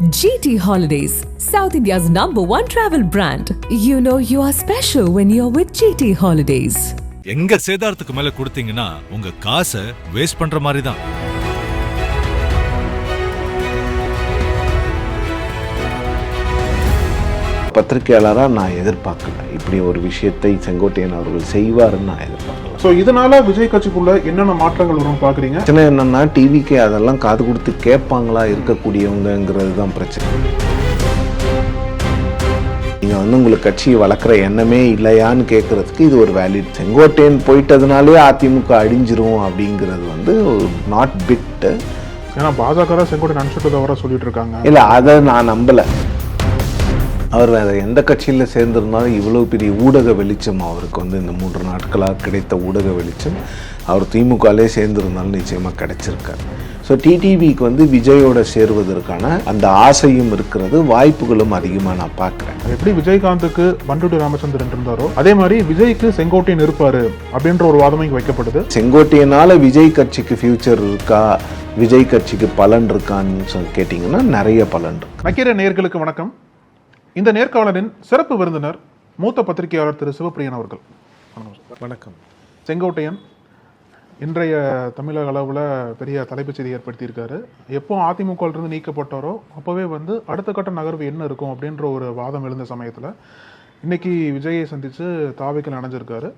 GT Holidays, South India's number one travel brand. You know you are special when you're with GT Holidays. எங்க சேதாரத்துக்கு மேல கொடுத்தீங்கன்னா உங்க காசை waste பண்ற மாதிரி தான் பத்திரிகையாளராக நான் எதிர்பார்க்கல இப்படி ஒரு விஷயத்தை செங்கோட்டையன் அவர்கள் செய்வாருன்னு நான் எதிர்பார்க்கல ஸோ இதனால விஜய் கட்சிக்குள்ள என்னென்ன மாற்றங்கள் வரும் பாக்குறீங்க பிரச்சனை என்னன்னா டிவிக்கு அதெல்லாம் காது கொடுத்து கேட்பாங்களா இருக்கக்கூடியவங்கங்கிறது தான் பிரச்சனை. நீங்கள் வந்து உங்களுக்கு கட்சியை வளர்க்குற எண்ணமே இல்லையான்னு கேட்குறதுக்கு இது ஒரு வேலிட் செங்கோட்டையன் போயிட்டதுனாலே அதிமுக அழிஞ்சிரும் அப்படிங்கிறது வந்து நாட் பிட்டு ஏன்னா பாஜக செங்கோட்டை நினைச்சிட்டு வர சொல்லிட்டு இருக்காங்க. இல்லை அதை நான் நம்பலை. அவர் வேற எந்த கட்சியில் சேர்ந்திருந்தாலும் இவ்வளோ பெரிய ஊடக வெளிச்சம் அவருக்கு வந்து இந்த மூன்று நாட்களாக கிடைத்த ஊடக வெளிச்சம். அவர் திமுகலே சேர்ந்திருந்தாலும் நிச்சயமாக கிடைச்சிருக்காரு. ஸோ டிடிவிக்கு வந்து விஜயோட சேருவதற்கான அந்த ஆசையும் இருக்கிறது வாய்ப்புகளும் அதிகமாக நான் பார்க்குறேன். எப்படி விஜயகாந்துக்கு பண்டுட்டி ராமச்சந்திரன் இருந்தாரோ அதே மாதிரி விஜய்க்கு செங்கோட்டையன் இருப்பாரு அப்படின்ற ஒரு வாதமும் இங்க வைக்கப்படுது. செங்கோட்டையனால விஜய் கட்சிக்கு ஃபியூச்சர் இருக்கா விஜய் கட்சிக்கு பலன் இருக்கான்னு கேட்டிங்கன்னா நிறைய பலன் இருக்கு. நக்கீர நேயர்களுக்கு வணக்கம். இந்த நேர்காணலின் சிறப்பு விருந்தினர் மூத்த பத்திரிகையாளர் திரு. சிவப்பிரியன் அவர்கள். வணக்கம். செங்கோட்டையன் இன்றைய தமிழக அளவில் பெரிய தலைப்புச் செய்தி ஏற்படுத்தியிருக்காரு. எப்போ அதிமுக இருந்து நீக்கப்பட்டாரோ அப்போவே வந்து அடுத்த கட்ட நகர்வு என்ன இருக்கும் அப்படின்ற ஒரு வாதம் எழுந்த சமயத்தில் இன்னைக்கு விஜயை சந்தித்து தாவைக்கில் அணைஞ்சிருக்காரு.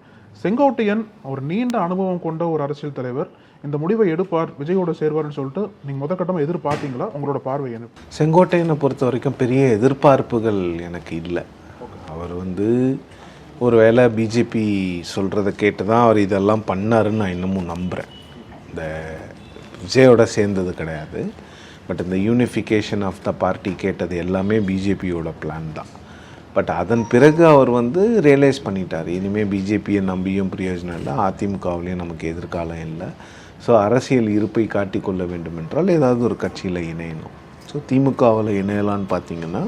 செங்கோட்டையன் அவர் நீண்ட அனுபவம் கொண்ட ஒரு அரசியல் தலைவர். இந்த முடிவை எடுப்பார் விஜயோட சேர்வார்னு சொல்லிட்டு நீங்கள் முத கட்டமாக எதிர்பார்த்தீங்களா? உங்களோட பார்வை என்ன? செங்கோட்டையனை பொறுத்த வரைக்கும் பெரிய எதிர்பார்ப்புகள் எனக்கு இல்லை. அவர் வந்து ஒருவேளை பிஜேபி சொல்கிறத கேட்டு தான் அவர் இதெல்லாம் பண்ணாருன்னு நான் இன்னமும் நம்புகிறேன் இந்த விஜயோட சேர்ந்தது கிடையாது. பட் இந்த யூனிஃபிகேஷன் ஆஃப் த பார்ட்டி கேட்டது எல்லாமே பிஜேபியோட பிளான் தான். பட் அதன் பிறகு அவர் வந்து ரியலைஸ் பண்ணிட்டார். இனிமேல் பிஜேபியை நம்பியும் பிரயோஜனம் இல்லை. அதிமுகவிலையும் நமக்கு எதிர்காலம் இல்லை. ஸோ அரசியல் இருப்பை காட்டிக்கொள்ள வேண்டும் என்றால் ஏதாவது ஒரு கட்சியில் இணையணும். ஸோ திமுகவில் இணையலான்னு பார்த்தீங்கன்னா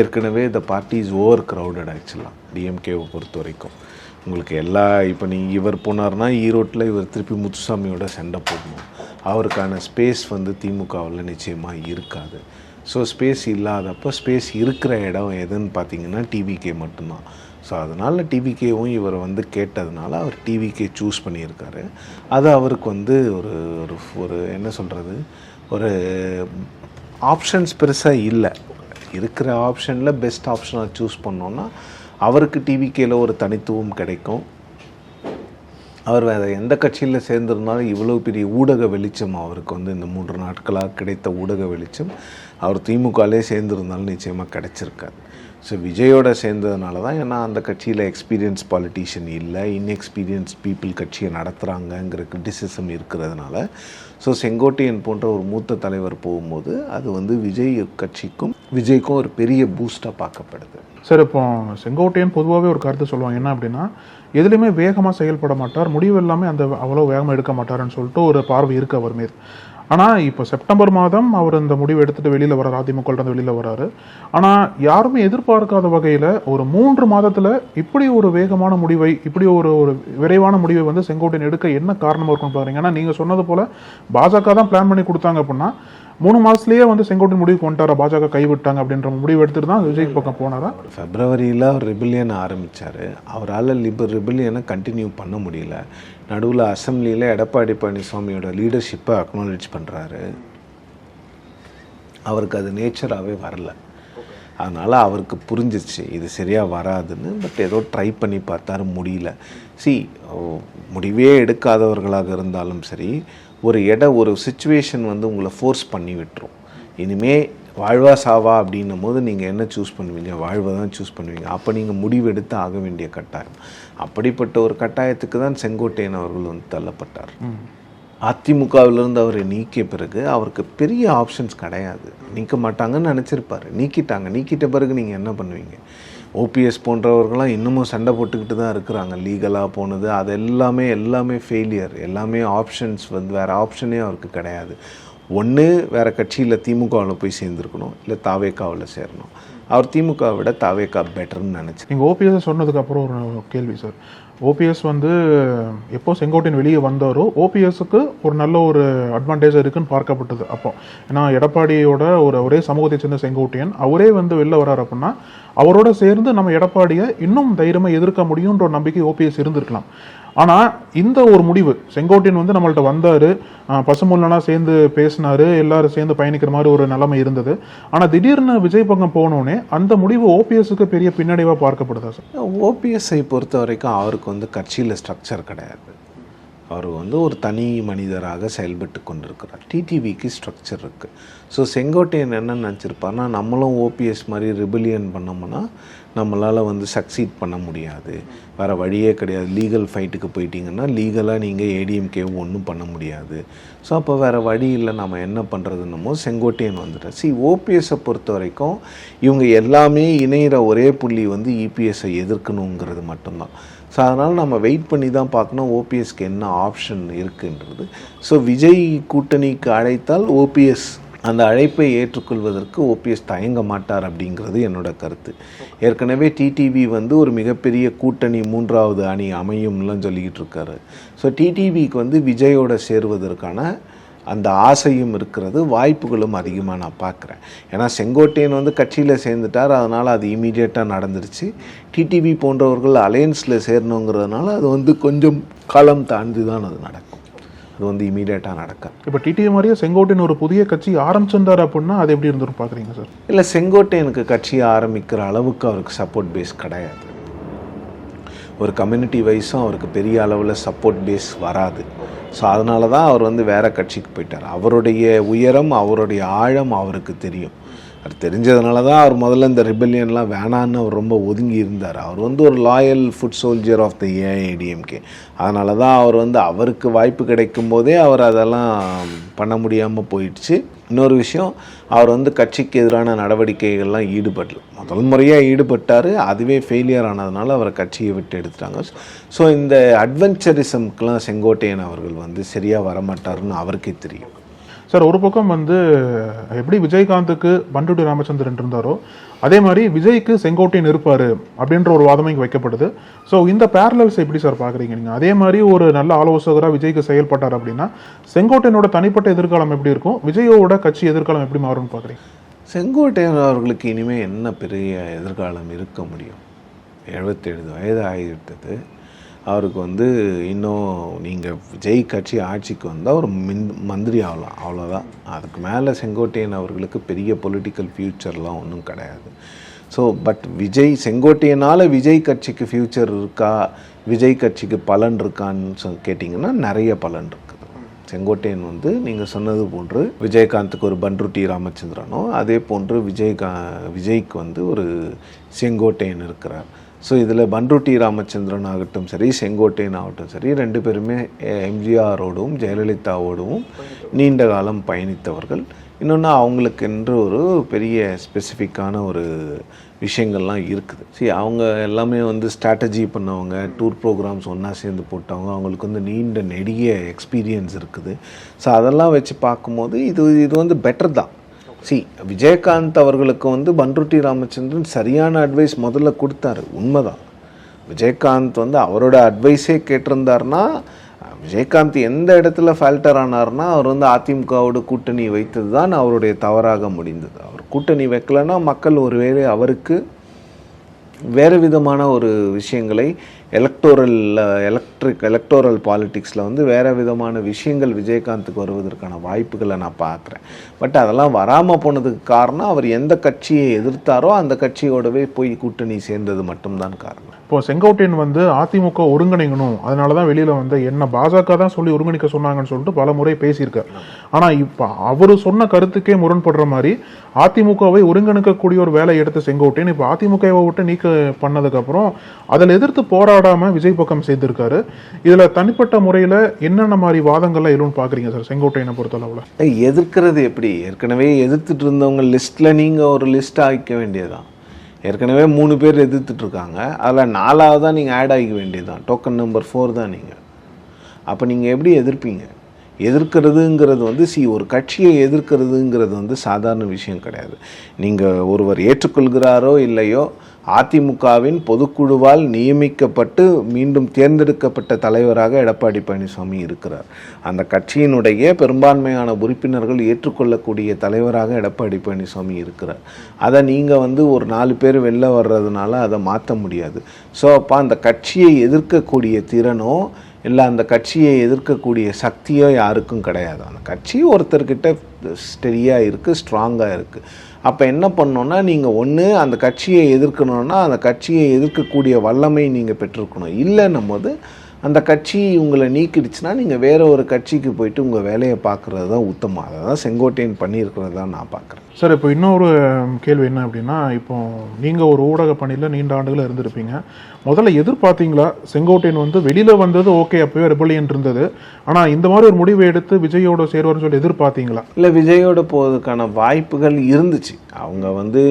ஏற்கனவே இந்த பார்ட்டி இஸ் ஓவர் க்ரௌடட் ஆக்சுவலாக டிஎம்கேவை பொறுத்த வரைக்கும் உங்களுக்கு எல்லா இப்போ நீங்கள் இவர் போனார்னா ஈரோட்டில் இவர் திருப்பி முத்துசாமியோட சண்டை போடணும். அவருக்கான ஸ்பேஸ் வந்து திமுகவில் நிச்சயமாக இருக்காது. ஸோ ஸ்பேஸ் இல்லாதப்போ ஸ்பேஸ் இருக்கிற இடம் எதுன்னு பார்த்தீங்கன்னா டிவிகே மட்டும்தான். ஸோ அதனால் டிவிகேவும் இவர் வந்து கேட்டதுனால அவர் டிவிகே சூஸ் பண்ணியிருக்காரு. அது அவருக்கு வந்து ஒரு ஒரு ஒரு என்ன சொல்கிறது ஒரு ஆப்ஷன்ஸ் பெருசாக இல்லை. இருக்கிற ஆப்ஷனில் பெஸ்ட் ஆப்ஷனாக சூஸ் பண்ணோன்னா அவருக்கு டிவிகேயில் ஒரு தனித்துவம் கிடைக்கும். அவர் வேறு எந்த கட்சியில் சேர்ந்திருந்தாலும் இவ்வளோ பெரிய ஊடக வெளிச்சம் அவருக்கு வந்து இந்த மூன்று நாட்களாக கிடைத்த ஊடக வெளிச்சம். அவர் திமுகலே சேர்ந்துருந்தாலும் நிச்சயமாக கிடச்சிருக்காது. ஸோ விஜயோட சேர்ந்ததுனால தான் ஏன்னா அந்த கட்சியில் எக்ஸ்பீரியன்ஸ் பாலிட்டிஷியன் இல்லை இன்எக்ஸ்பீரியன்ஸ் பீப்புள் கட்சியை நடத்துகிறாங்கங்கிற கிரிட்டிசிசம் இருக்கிறதுனால ஸோ செங்கோட்டையன் போன்ற ஒரு மூத்த தலைவர் போகும்போது அது வந்து விஜய் கட்சிக்கும் விஜய்க்கும் ஒரு பெரிய பூஸ்டாக பார்க்கப்படுது. சார் இப்போ செங்கோட்டையன் பொதுவாகவே ஒரு கருத்து சொல்லுவாங்க. என்ன அப்படின்னா எதுலேயுமே வேகமாக செயல்பட மாட்டார் முடிவு எல்லாமே அந்த அவ்வளோ வேகமாக எடுக்க மாட்டார்னு சொல்லிட்டு ஒரு பார்வை இருக்கு அவர் மீது ஆனால் இப்போ செப்டம்பர் மாதம் அவர் இந்த முடிவு எடுத்துட்டு வெளியில் வரார் அதிமுக வெளியில் வராரு ஆனால் யாருமே எதிர்பார்க்காத வகையில் ஒரு மூன்று மாதத்தில் இப்படி ஒரு வேகமான முடிவை இப்படி ஒரு ஒரு விரைவான முடிவை வந்து செங்கோட்டையன் எடுக்க என்ன காரணமாக இருக்கும்னு பாருங்க. ஏன்னா நீங்கள் சொன்னது போல் பாஜக தான் பிளான் பண்ணி கொடுத்தாங்க அப்படின்னா மூணு மாதத்துலேயே வந்து செங்கோட்டையன் முடிவுக்கு கொண்டாரா பாஜக கைவிட்டாங்க அப்படின்ற முடிவு எடுத்துட்டு தான் விஜய் பக்கம் போனாரா? ஃபெப்ரவரியில் அவர் ரிபிலியன் ஆரம்பித்தார் அவரால் லிபர் ரிபிலியனை கண்டினியூ பண்ண முடியல. நடுவில் அசம்பிளியில் எடப்பாடி பழனிசாமியோட லீடர்ஷிப்பை அக்னாலேஜ் பண்ணுறாரு அவருக்கு அது நேச்சராகவே வரல. அதனால் அவருக்கு புரிஞ்சிச்சு இது சரியாக வராதுன்னு பட் ஏதோ ட்ரை பண்ணி பார்த்தாரு முடியல. சி முடிவே எடுக்காதவர்களாக இருந்தாலும் சரி ஒரு இட ஒரு சுச்சுவேஷன் வந்து உங்களை ஃபோர்ஸ் பண்ணி விட்டுரும். இனிமே வாழ்வா சாவா அப்படின்னும் போது நீங்கள் என்ன சூஸ் பண்ணுவீங்க? வாழ்வை தான் சூஸ் பண்ணுவீங்க. அப்போ நீங்கள் முடிவெடுத்து ஆக வேண்டிய கட்டாயம். அப்படிப்பட்ட ஒரு கட்டாயத்துக்கு தான் செங்கோட்டையன் அவர்கள் வந்து தள்ளப்பட்டார். அதிமுகவிலிருந்து அவரை நீக்கிய பிறகு அவருக்கு பெரிய ஆப்ஷன்ஸ் கிடையாது. நீக்க மாட்டாங்கன்னு நினச்சிருப்பாரு. நீக்கிட்டாங்க. நீக்கிட்ட பிறகு நீங்கள் என்ன பண்ணுவீங்க? ஓபிஎஸ் போன்றவர்கள்லாம் இன்னமும் சண்டை போட்டுக்கிட்டு தான் இருக்கிறாங்க. லீகலாக போனது அது எல்லாமே எல்லாமே ஃபெயிலியர் எல்லாமே ஆப்ஷன்ஸ் வந்து வேறு ஆப்ஷனே அவருக்கு கிடையாது. ஒன்று வேறு கட்சியில் திமுகவில் போய் சேர்ந்துருக்கணும் இல்லை தாவேக்காவில் சேரணும். அவர் திமுகவை விட தாவேக்கா பெட்டர்னு நினச்சி நீங்கள் ஓபிஎஸ் சொன்னதுக்கப்புறம் ஒரு கேள்வி சார் ஓபிஎஸ் வந்து எப்போ செங்கோட்டையன் வெளியே வந்தாரோ ஓபிஎஸ்க்கு ஒரு நல்ல ஒரு அட்வான்டேஜ் இருக்குன்னு பார்க்கப்பட்டது அப்போ. ஏன்னா எடப்பாடியோட ஒரு ஒரே சமூகத்தை சேர்ந்த செங்கோட்டையன் அவரே வந்து வெளில வராரு அப்படின்னா அவரோட சேர்ந்து நம்ம எடப்பாடியை இன்னும் தைரியமாக எதிர்க்க முடியுன்ற ஒரு நம்பிக்கை ஓபிஎஸ் இருந்திருக்கலாம். ஆனால் இந்த ஒரு முடிவு செங்கோட்டையன் வந்து நம்மள்ட்ட வந்தார். பசுமுல்லனா சேர்ந்து பேசினார் எல்லாரும் சேர்ந்து பயணிக்கிற மாதிரி ஒரு நிலைமை இருந்தது. ஆனால் திடீர்னு விஜய் பக்கம் போனோடனே அந்த முடிவு ஓபிஎஸ்க்கு பெரிய பின்னடைவாக பார்க்கப்படுதா சார்? ஓபிஎஸ்ஐ பொறுத்த வரைக்கும் அவருக்கு வந்து கட்சியில் ஸ்ட்ரக்சர் கிடையாது. அவர் வந்து ஒரு தனி மனிதராக செயல்பட்டு கொண்டிருக்கிறார். டிடிவிக்கு ஸ்ட்ரக்சர் இருக்குது ஸோ செங்கோட்டையன் என்ன நினச்சிருப்பார்னா நம்மளும் ஓபிஎஸ் மாதிரி ரிபிலியன் பண்ணோம்னா நம்மளால் வந்து சக்சீட் பண்ண முடியாது. வேறு வழியே கிடையாது. லீகல் ஃபைட்டுக்கு போயிட்டீங்கன்னா லீகலாக நீங்கள் ஏடிஎம்கேவும் ஒன்றும் பண்ண முடியாது. ஸோ அப்போ வேறு வழி இல்லை. நம்ம என்ன பண்ணுறதுன்னமோ செங்கோட்டையன் வந்துட்டார். சி ஓபிஎஸ்ஸை பொறுத்த வரைக்கும் இவங்க எல்லாமே இணையிற ஒரே புள்ளி வந்து இபிஎஸ்ஸை எதிர்க்கணுங்கிறது மட்டும்தான். ஸோ அதனால் நம்ம வெயிட் பண்ணி தான் பார்க்கணும் ஓபிஎஸ்க்கு என்ன ஆப்ஷன் இருக்குன்றது. ஸோ விஜய் கூட்டணிக்கு அழைத்தால் ஓபிஎஸ் அந்த அழைப்பை ஏற்றுக்கொள்வதற்கு ஓபிஎஸ் தயங்க மாட்டார் அப்படிங்கிறது என்னோட கருத்து. ஏற்கனவே டிடிவி வந்து ஒரு மிகப்பெரிய கூட்டணி மூன்றாவது அணி அமையும்லாம் சொல்லிக்கிட்டு இருக்காரு. ஸோ டிடிவிக்கு வந்து விஜயோட சேருவதற்கான அந்த ஆசையும் இருக்கிறது வாய்ப்புகளும் அதிகமாக நான் பார்க்குறேன். ஏன்னா செங்கோட்டையன் வந்து கட்சியில் சேர்ந்துட்டார் அதனால் அது இமீடியட்டாக நடந்துருச்சு. டிடிவி போன்றவர்கள் அலையன்ஸில் சேரணுங்கிறதுனால அது வந்து கொஞ்சம் காலம் தாண்டி தான் அது நடக்கும். அது வந்து இமீடியட்டாக நடக்காது. இப்போ டிடிவி மாதிரியே செங்கோட்டையன் ஒரு புதிய கட்சி ஆரம்பிச்சிருந்தார் அப்படின்னா அது எப்படி இருந்துரும் பார்க்குறீங்க சார்? இல்லை செங்கோட்டையனுக்கு கட்சியை ஆரம்பிக்கிற அளவுக்கு அவருக்கு சப்போர்ட் பேஸ் கிடையாது. ஒரு கம்யூனிட்டி வைஸும் அவருக்கு பெரிய அளவில் சப்போர்ட் பேஸ் வராது. ஸோ அதனால தான் அவர் வந்து வேறு கட்சிக்கு போயிட்டார். அவருடைய உயரம் அவருடைய ஆழம் அவருக்கு தெரியும். அது தெரிஞ்சதுனால தான் அவர் முதல்ல இந்த ரிபெல்லியன்லாம் வேணான்னு அவர் ரொம்ப ஒதுங்கி இருந்தார். அவர் வந்து ஒரு loyal foot soldier of the AIADMK அதனால தான் அவர் வந்து அவருக்கு வாய்ப்பு கிடைக்கும் போதே அவர் அதெல்லாம் பண்ண முடியாமல் போயிடுச்சு. இன்னொரு விஷயம் அவர் வந்து கட்சிக்கு எதிரான நடவடிக்கைகள்லாம் ஈடுபடல. முதல் முறையாக ஈடுபட்டார் அதுவே ஃபெயிலியர் ஆனதுனால அவரை கட்சியை விட்டு எடுத்துட்டாங்க. ஸோ இந்த அட்வென்ச்சரிசம்க்கெலாம் செங்கோட்டையன் அவர்கள் வந்து சரியாக வரமாட்டாருன்னு அவருக்கே தெரியும். சார் ஒரு பக்கம் வந்து எப்படி விஜயகாந்துக்கு பண்டுட்டி ராமச்சந்திரன் இருந்தாரோ அதே மாதிரி விஜய்க்கு செங்கோட்டையன் இருப்பார் அப்படின்ற ஒரு வாதமும் இங்கே வைக்கப்படுது. ஸோ இந்த பேரலல்ஸ் எப்படி சார் பார்க்குறீங்க நீங்கள் அதே மாதிரி ஒரு நல்ல ஆலோசகராக விஜய்க்கு செயல்பட்டார் அப்படின்னா செங்கோட்டையனோட தனிப்பட்ட எதிர்காலம் எப்படி இருக்கும்? விஜயோட கட்சி எதிர்காலம் எப்படி மாறும்னு பார்க்குறீங்க? செங்கோட்டையன் அவர்களுக்கு இனிமேல் என்ன பெரிய எதிர்காலம் இருக்க முடியும்? எழுபத்தேழு வயது ஆகிவிட்டது அவருக்கு வந்து இன்னும் நீங்கள் விஜய் கட்சி ஆட்சிக்கு வந்தால் ஒரு மின் மந்திரி ஆகலாம் அவ்வளோதான். அதுக்கு மேலே செங்கோட்டையன் அவர்களுக்கு பெரிய பொலிட்டிக்கல் ஃப்யூச்சர்லாம் ஒன்றும் கிடையாது. ஸோ பட் விஜய் செங்கோட்டையனால் விஜய் கட்சிக்கு ஃப்யூச்சர் இருக்கா? விஜய் கட்சிக்கு பலன் இருக்கான்னு சொ கேட்டிங்கன்னா நிறைய பலன் இருக்குது செங்கோட்டையன் வந்து நீங்கள் சொன்னது போன்று விஜயகாந்துக்கு ஒரு பன்ருட்டி ராமச்சந்திரனோ அதே போன்று விஜயகா விஜய்க்கு வந்து ஒரு செங்கோட்டையன் இருக்கிறார். ஸோ இதில் பன்ருட்டி ராமச்சந்திரன் ஆகட்டும் சரி செங்கோட்டையன் ஆகட்டும் சரி ரெண்டு பேருமே எம்ஜிஆரோடும் ஜெயலலிதாவோடும் நீண்ட காலம் பயணித்தவர்கள். இன்னொன்று அவங்களுக்கு என்று ஒரு பெரிய ஸ்பெசிஃபிக்கான ஒரு விஷயங்கள்லாம் இருக்குது. சரி அவங்க எல்லாமே வந்து ஸ்ட்ராட்டஜி பண்ணவங்க டூர் ப்ரோக்ராம்ஸ் ஒன்றா சேர்ந்து போட்டவங்க அவங்களுக்கு வந்து நீண்ட நெடிய எக்ஸ்பீரியன்ஸ் இருக்குது. ஸோ அதெல்லாம் வச்சு பார்க்கும்போது இது இது வந்து பெட்டர் தான். சி விஜயகாந்த் அவர்களுக்கு வந்து பன்ருட்டி ராமச்சந்திரன் சரியான அட்வைஸ் முதல்ல கொடுத்தாரு. உண்மைதான். விஜயகாந்த் வந்து அவரோட அட்வைஸே கேட்டிருந்தாருன்னா விஜயகாந்த் எந்த இடத்துல ஃபால்டர் ஆனார்னா அவர் வந்து அதிமுகவோட கூட்டணி வைத்தது தான் அவருடைய தவறாக முடிந்தது. அவர் கூட்டணி வைக்கலன்னா மக்கள் ஒருவேளை அவருக்கு வேறு விதமான ஒரு விஷயங்களை எலக்டோரல் எலக்ட்ரிக் எலக்டோரல் பாலிட்டிக்ஸில் வந்து வேறு விதமான விஷயங்கள் விஜயகாந்துக்கு வருவதற்கான வாய்ப்புகளை நான் பார்க்குறேன். பட் அதெல்லாம் வராமல் போனதுக்கு காரணம் அவர் எந்த கட்சியை எதிர்த்தாரோ அந்த கட்சியோடவே போய் கூட்டணி சேர்ந்தது மட்டும்தான் காரணம். இப்போ செங்கோட்டையன் வந்து அதிமுக ஒருங்கிணைக்கணும். அதனால தான் வெளியில் வந்து என்ன பாஜக தான் சொல்லி ஒருங்கிணைக்க சொன்னாங்கன்னு சொல்லிட்டு பல முறை பேசியிருக்கார். ஆனால் இப்போ அவர் சொன்ன கருத்துக்கே முரண்படுற மாதிரி அதிமுகவை ஒருங்கிணைக்கக்கூடிய ஒரு வேலை எடுத்த செங்கோட்டையன் இப்போ அதிமுகவை விட்டு நீக்க பண்ணதுக்கப்புறம் அதில் எதிர்த்து போராடாமல் விஜய் பக்கம் சேர்ந்திருக்காரு. இதில் தனிப்பட்ட முறையில் என்னென்ன மாதிரி வாதங்கள்லாம் எதுவும் பார்க்குறீங்க சார் செங்கோட்டையனை பொறுத்தளவில்? எதிர்க்கிறது எப்படி? ஏற்கனவே எதிர்த்துட்டு இருந்தவங்க லிஸ்ட்டில் நீங்கள் ஒரு லிஸ்ட் ஆகிக்க வேண்டியதுதான். ஏற்கனவே மூணு பேர் எதிர்த்துட்ருக்காங்க அதில் நாலாவதாக நீங்கள் ஆட் ஆகிக்க வேண்டியதுதான். டோக்கன் நம்பர் ஃபோர் தான் நீங்கள் அப்போ நீங்கள் எப்படி எதிர்ப்பீங்க? எதிர்க்கிறதுங்கிறது வந்து சி ஒரு கட்சியை எதிர்க்கிறதுங்கிறது வந்து சாதாரண விஷயம் கிடையாது. நீங்கள் ஒருவர் ஏற்றுக்கொள்கிறாரோ இல்லையோ அதிமுகவின் பொதுக்குழுவால் நியமிக்கப்பட்டு மீண்டும் தேர்ந்தெடுக்கப்பட்ட தலைவராக எடப்பாடி பழனிசாமி இருக்கிறார். அந்த கட்சியினுடைய பெரும்பான்மையான உறுப்பினர்கள் ஏற்றுக்கொள்ளக்கூடிய தலைவராக எடப்பாடி பழனிசாமி இருக்கிறார். அதை நீங்கள் வந்து ஒரு நாலு பேர் வெளில வர்றதுனால அதை மாற்ற முடியாது. ஸோ அப்போ அந்த கட்சியை எதிர்க்கக்கூடிய திறனோ இல்லை அந்த கட்சியை எதிர்க்கக்கூடிய சக்தியோ யாருக்கும் கிடையாது. அந்த கட்சி ஒருத்தர்கிட்ட ஸ்டெடியாக இருக்குது ஸ்ட்ராங்காக இருக்குது அப்போ என்ன பண்ணோன்னா நீங்கள் ஒன்று அந்த கட்சியை எதிர்க்கணுன்னா அந்த கட்சியை எதிர்க்கக்கூடிய வல்லமை நீங்கள் பெற்றிருக்கணும். இல்லைன்னும் போது அந்த கட்சி உங்களை நீக்கிடுச்சுன்னா நீங்கள் வேற ஒரு கட்சிக்கு போயிட்டு உங்கள் வேலையை பார்க்குறது தான் உத்தமம். அதை தான் செங்கோட்டையன் பண்ணியிருக்கிறது தான் நான் பார்க்குறேன். சார் இப்போ இன்னொரு கேள்வி என்ன அப்படின்னா இப்போ நீங்கள் ஒரு ஊடக பணியில் நீண்ட ஆண்டுகள் இருந்திருப்பீங்க. முதல்ல எதிர்பார்த்தீங்களா? செங்கோட்டையன் வந்து வெளியில் வந்தது ஓகே அப்போவே ரெபலியன் இருந்தது. ஆனால் இந்த மாதிரி ஒரு முடிவை எடுத்து விஜயோட சேருவார்னு சொல்லி எதிர்பார்த்தீங்களா? இல்லை விஜயோட போவதுக்கான வாய்ப்புகள் இருந்துச்சு. அவங்க வந்து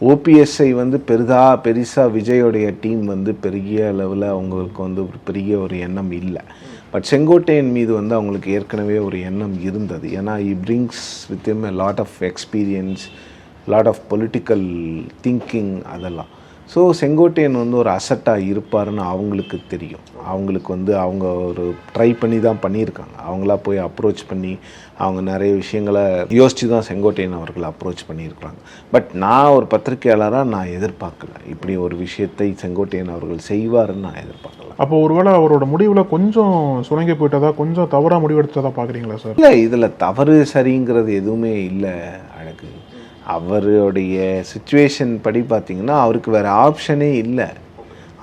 ஓபிஎஸ்ஐ வந்து பெரிதாக பெருசாக விஜயோடைய டீம் வந்து பெரிய லெவலில் அவங்களுக்கு வந்து ஒரு பெரிய ஒரு எண்ணம் இல்லை. பட் செங்கோட்டையன் மீது வந்து அவங்களுக்கு ஏற்கனவே ஒரு எண்ணம் இருந்தது. ஏன்னா he brings with him lot of experience lot of political thinking அதெல்லாம். ஸோ செங்கோட்டையன் வந்து ஒரு அசட்டாக இருப்பாருன்னு அவங்களுக்கு தெரியும். அவங்களுக்கு வந்து அவங்க ஒரு ட்ரை பண்ணி தான் பண்ணியிருக்காங்க. அவங்களா போய் அப்ரோச் பண்ணி அவங்க நிறைய விஷயங்களை யோசித்து தான் செங்கோட்டையன் அவர்கள் அப்ரோச் பண்ணியிருக்காங்க பட் நான் ஒரு பத்திரிகையாளராக நான் எதிர்பார்க்கல. இப்படி ஒரு விஷயத்தை செங்கோட்டையன் அவர்கள் செய்வாருன்னு நான் எதிர்பார்க்கல. அப்போ ஒருவேளை அவரோட முடிவில் கொஞ்சம் சுணங்கி போயிட்டதா கொஞ்சம் தவறாக முடிவெடுத்ததா பார்க்குறீங்களா சார்? இல்லை இதில் தவறு சரிங்கிறது எதுவுமே இல்லை. அழகு அவருடைய சுச்சுவேஷன் படி பார்த்தீங்கன்னா அவருக்கு வேறு ஆப்ஷனே இல்லை.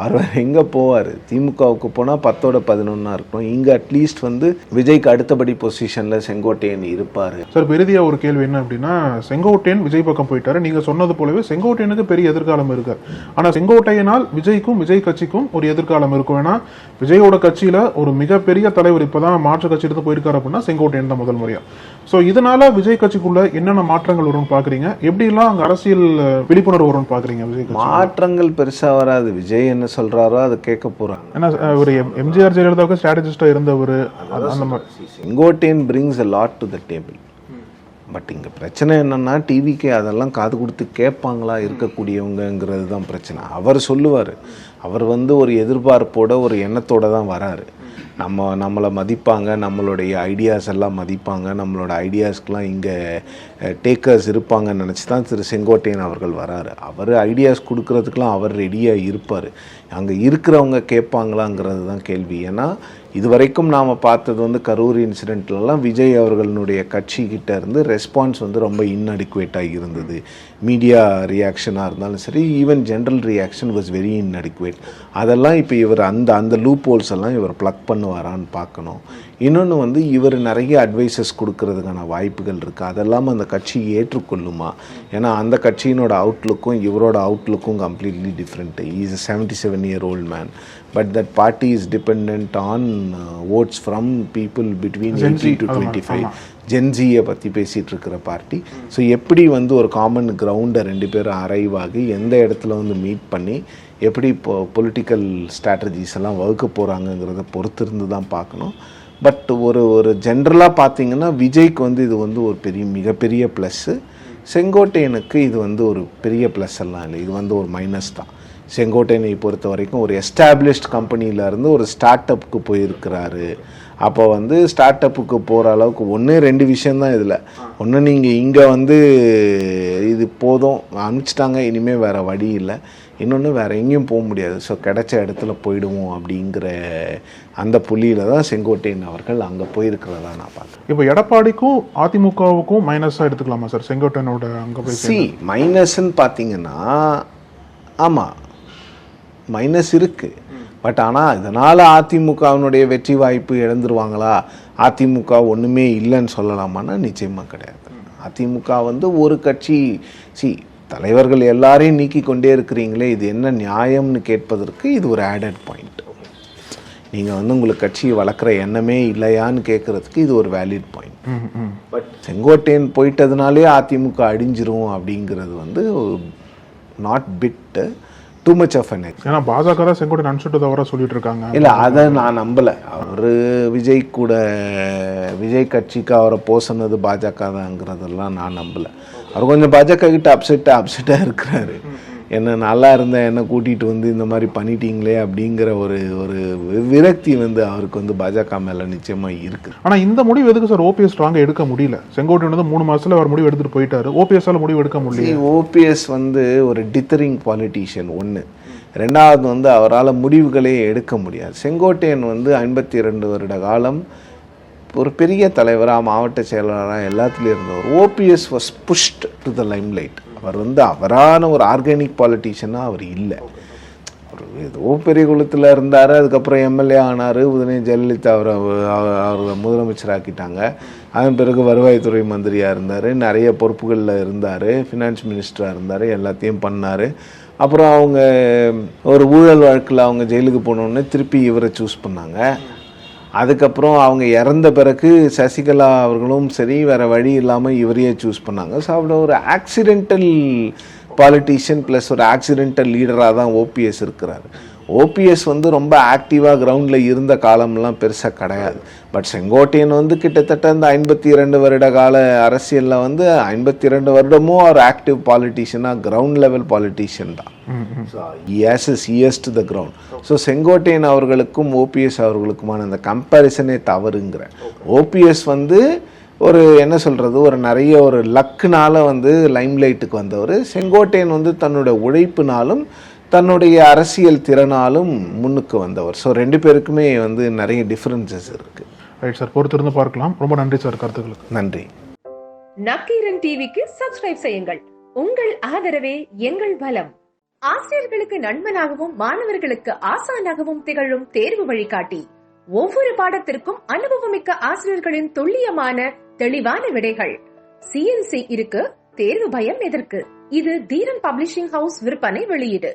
அவர் எங்கே போவார்? திமுகவுக்கு போனால் பத்தோட பதினொன்றா இருக்கணும். இங்கே அட்லீஸ்ட் வந்து விஜய்க்கு அடுத்தபடி பொசிஷனில் செங்கோட்டையன் இருப்பார். சார் இப்போ இறுதியாக ஒரு கேள்வி என்ன அப்படின்னா செங்கோட்டையன் விஜய் பக்கம் போயிட்டாரு. நீங்கள் சொன்னது போலவே செங்கோட்டையனுக்கு பெரிய எதிர்காலம் இருக்கு ஆனால் செங்கோட்டையனால் விஜய்க்கும் விஜய் கட்சிக்கும் ஒரு எதிர்காலம் இருக்கும். ஏன்னா விஜயோட கட்சியில் ஒரு மிகப்பெரிய தலைவர் இப்போ தான் மாற்று கட்சியிலிருந்து போயிருக்காரு அப்படின்னா செங்கோட்டையன் தான் முதல் முறையா. ஸோ இதனால விஜய் கட்சிக்குள்ள என்னென்ன மாற்றங்கள் வரும்னு பார்க்குறீங்க எப்படிலாம் அங்கே அரசியல் விழிப்புணர்வு வரும்னு பார்க்குறீங்க விஜய் மாற்றங்கள் பெருசாக வராது. விஜய் என்ன சொல்கிறாரோ அதை கேட்க போகிறாங்க ஏன்னா ஒரு எம்- எம்ஜிஆர் ஜெயலலிதாவுக்கு ஸ்ட்ராட்டஜிஸ்டாக இருந்தவர் அந்த மாதிரி Sengottaiyan brings a lot to the table but இங்கே பிரச்சனை என்னன்னா டிவிக்கு அதெல்லாம் காது கொடுத்து கேட்பாங்களா இருக்கக்கூடியவங்கங்கிறது தான் பிரச்சனை. அவர் சொல்லுவார். அவர் வந்து ஒரு எதிர்பார்ப்போட ஒரு எண்ணத்தோட தான் வராரு. நம்ம நம்மளை மதிப்பாங்க நம்மளுடைய ஐடியாஸ் எல்லாம் மதிப்பாங்க நம்மளோட ஐடியாஸ்க்கெலாம் இங்கே டேக்கர்ஸ் இருப்பாங்கன்னு நினச்சி தான் திரு செங்கோட்டையன் அவர்கள் வராரு. அவர் ஐடியாஸ் கொடுக்குறதுக்கெலாம் அவர் ரெடியாக இருப்பார். அங்கே இருக்கிறவங்க கேட்பாங்களாங்கிறது தான் கேள்வி. ஏன்னா இதுவரைக்கும் நாம் பார்த்தது வந்து கரூர் இன்சிடெண்ட்லலாம் விஜய் அவர்களுடைய கட்சிக்கிட்ட இருந்து ரெஸ்பான்ஸ் வந்து ரொம்ப இன்அடிக்குவேட்டாக இருந்தது. மீடியா ரியாக்ஷனாக இருந்தாலும் சரி even general reaction was very inadequate அதெல்லாம் இப்போ இவர் அந்த அந்த லூப் ஹோல்ஸ் எல்லாம் இவர் ப்ளக் பண்ணுவாரான்னு பார்க்கணும். இன்னொன்று வந்து இவர் நிறைய அட்வைசஸ் கொடுக்கறதுக்கான வாய்ப்புகள் இருக்குது அதெல்லாம் அந்த கட்சி ஏற்றுக்கொள்ளுமா? ஏன்னா அந்த கட்சியினோட அவுட்லுக்கும் இவரோட அவுட்லுக்கும் completely different is seventy seven year old man but that party is depend on votes from people between eighty to twenty five. ஜென்ஜியை பற்றி பேசிகிட்டு இருக்கிற பார்ட்டி ஸோ எப்படி வந்து ஒரு காமன் கிரவுண்டை ரெண்டு பேரும் அரைவ் ஆகி எந்த இடத்துல வந்து மீட் பண்ணி எப்படி இப்போ பொலிட்டிக்கல் ஸ்ட்ராட்டஜிஸ் எல்லாம் வகுக்க போகிறாங்கங்கிறத பொறுத்திருந்து தான் பார்க்கணும். பட் ஒரு ஒரு ஜென்ரலாக பார்த்தீங்கன்னா விஜய்க்கு வந்து இது வந்து ஒரு பெரிய மிகப்பெரிய ப்ளஸ்ஸு செங்கோட்டையனுக்கு இது வந்து ஒரு பெரிய ப்ளஸ் எல்லாம் இல்லை. இது வந்து ஒரு மைனஸ் தான். செங்கோட்டையனை பொறுத்த வரைக்கும் ஒரு எஸ்டாப்ளிஷ்ட் கம்பெனியிலேருந்து ஒரு ஸ்டார்ட் அப்புக்கு போயிருக்கிறாரு. அப்போ வந்து ஸ்டார்ட் அப்புக்கு போகிற அளவுக்கு ஒன்று ரெண்டு விஷயந்தான் இதில். ஒன்று நீங்கள் இங்கே வந்து இது போதும் அனுப்பிச்சிட்டாங்க இனிமேல் வேறு வழி இல்லை. இன்னொன்று வேறு எங்கேயும் போக முடியாது. ஸோ கிடைச்ச இடத்துல போயிடுவோம் அப்படிங்கிற அந்த புள்ளியில் தான் செங்கோட்டையன் அவர்கள் அங்கே போயிருக்கிறதா நான் பார்க்குறேன். இப்போ எடப்பாடிக்கும் அதிமுகவுக்கும் மைனஸாக எடுத்துக்கலாமா சார் செங்கோட்டையனோட அங்கே போய் சி மைனஸ்ன்னு பார்த்தீங்கன்னா ஆமாம் மைனஸ் இருக்குது பட் ஆனால் இதனால் அதிமுகவினுடைய வெற்றி வாய்ப்பு இழந்துருவாங்களா? அதிமுக ஒன்றுமே இல்லைன்னு சொல்லலாமான்னா நிச்சயமாக கிடையாது. அதிமுக வந்து ஒரு கட்சி சி தலைவர்கள் எல்லாரையும் நீக்கி கொண்டே இருக்கிறீங்களே இது என்ன நியாயம்னு கேட்பதற்கு இது ஒரு ஆடட் பாயிண்ட் நீங்கள் வந்து உங்களுக்கு கட்சியை வளர்க்குற எண்ணமே இல்லையான்னு கேட்குறதுக்கு இது ஒரு வேலிட் பாயிண்ட் பட் செங்கோட்டையன் போயிட்டதுனாலே அதிமுக அடிஞ்சிரும் அப்படிங்கிறது வந்து not bit too much of an ஏன்னா பாஜக தான் செங்கோட்டையன் அனுப்பிச்சுட்டு தவிர சொல்லிட்டு இருக்காங்க இல்லை அதை நான் நம்பலை. அவர் விஜய் கூட விஜய் கட்சிக்கு அவரை போசனது பாஜக தாங்கிறதெல்லாம் நான் நம்பலை. அவர் கொஞ்சம் பாஜக கிட்ட அப்செட்டாக அப்செட்டாக இருக்கிறாரு. என்ன நல்லா இருந்தேன் என்ன கூட்டிகிட்டு வந்து இந்த மாதிரி பண்ணிட்டீங்களே அப்படிங்கிற ஒரு ஒரு விரக்தி வந்து அவருக்கு வந்து பாஜக மேலே நிச்சயமாக இருக்குது ஆனா இந்த முடிவு எதுக்கு சார்? ஓபிஎஸ் ஸ்ட்ராங்கா எடுக்க முடியல. செங்கோட்டையன் வந்து மூணு மாசத்துல அவர் முடிவு எடுத்துட்டு போயிட்டாரு. ஓபிஎஸ்ஆல முடிவு எடுக்க முடியல. ஓபிஎஸ் வந்து ஒரு டித்தரிங் பாலிட்டிஷியன் ஒன்று ரெண்டாவது வந்து அவரால் முடிவுகளே எடுக்க முடியாது. செங்கோட்டையன் வந்து ஐம்பத்தி ரெண்டு வருட காலம் ஒரு பெரிய தலைவராக மாவட்ட செயலாளராக எல்லாத்துலேயும் இருந்தவர். OPS was pushed to the limelight அவர் வந்து அவரான ஒரு ஆர்கானிக் பாலிட்டிஷியனாக அவர் இல்லை. அவர் ஏதோ பெரிய குளத்தில் இருந்தார் அதுக்கப்புறம் எம்எல்ஏ ஆனார் உடனே ஜெயலலிதா அவரை அவர் அவரை முதலமைச்சராக்கிட்டாங்க. அதன் பிறகு வருவாய்த்துறை மந்திரியாக இருந்தார் நிறைய பொறுப்புகளில் இருந்தார் ஃபினான்ஸ் மினிஸ்டராக இருந்தார் எல்லாத்தையும் பண்ணார். அப்புறம் அவங்க ஒரு ஊழல் வழக்கில் அவங்க ஜெயிலுக்கு போனோடனே திருப்பி இவரை சூஸ் பண்ணாங்க. அதுக்கப்புறம் அவங்க இறந்த பிறகு சசிகலா அவர்களும் சரி வேறு வழி இல்லாமல் இவரையே சூஸ் பண்ணாங்க. ஸோ அவ்வளோ ஒரு ஆக்சிடென்டல் பாலிட்டிஷியன் ப்ளஸ் ஒரு ஆக்சிடென்டல் லீடராக தான் ஓபிஎஸ் இருக்கிறாரு. ஓபிஎஸ் வந்து ரொம்ப ஆக்டிவாக கிரவுண்டில் இருந்த காலம்லாம் பெருசாக கிடையாது. பட் செங்கோட்டையன் வந்து கிட்டத்தட்ட இந்த ஐம்பத்தி இரண்டு வருட கால அரசியலில் வந்து ஐம்பத்தி ரெண்டு வருடமும் அவர் ஆக்டிவ் பாலிட்டிஷியனாக கிரவுண்ட் லெவல் பாலிட்டிஷியன் தான். His is years to the ground so Sengottaiyan அவர்களுக்கும் ஓபிஎஸ் அவர்களுக்குமான அந்த கம்பேரிசனே தவறுங்கிற. ஓபிஎஸ் வந்து ஒரு என்ன சொல்கிறது ஒரு நிறைய ஒரு லக்குனால் வந்து லைம்லைட்டுக்கு வந்தவர். செங்கோட்டையன் வந்து தன்னோட உழைப்புனாலும் தன்னுடைய அரசியல் திறனாலும் முன்னுக்கு வந்தவர். ஸோ ரெண்டு பேருக்குமே வந்து நிறைய டிஃப்ரென்சஸ் இருக்குது ரைட் சார் பொறுத்திருந்து பார்க்கலாம். ரொம்ப நன்றி சார் கருத்துக்களுக்கு. நன்றி. நக்கீரன் டிவிக்கு சப்ஸ்கிரைப் செய்யுங்கள். உங்கள் ஆதரவே எங்கள் பலம். ஆசிரியர்களுக்கு நண்பனாகவும் மாணவர்களுக்கு ஆசானாகவும் திகழும் தேர்வு வழிகாட்டி. ஒவ்வொரு பாடத்திற்கும் அனுபவமிக்க ஆசிரியர்களின் துல்லியமான தெளிவான விடைகள். சிஎன்சி இருக்கு தேர்வு பயம் எதற்கு? இது தீரன் பப்ளிஷிங் ஹவுஸ் விற்பனை வெளியீடு.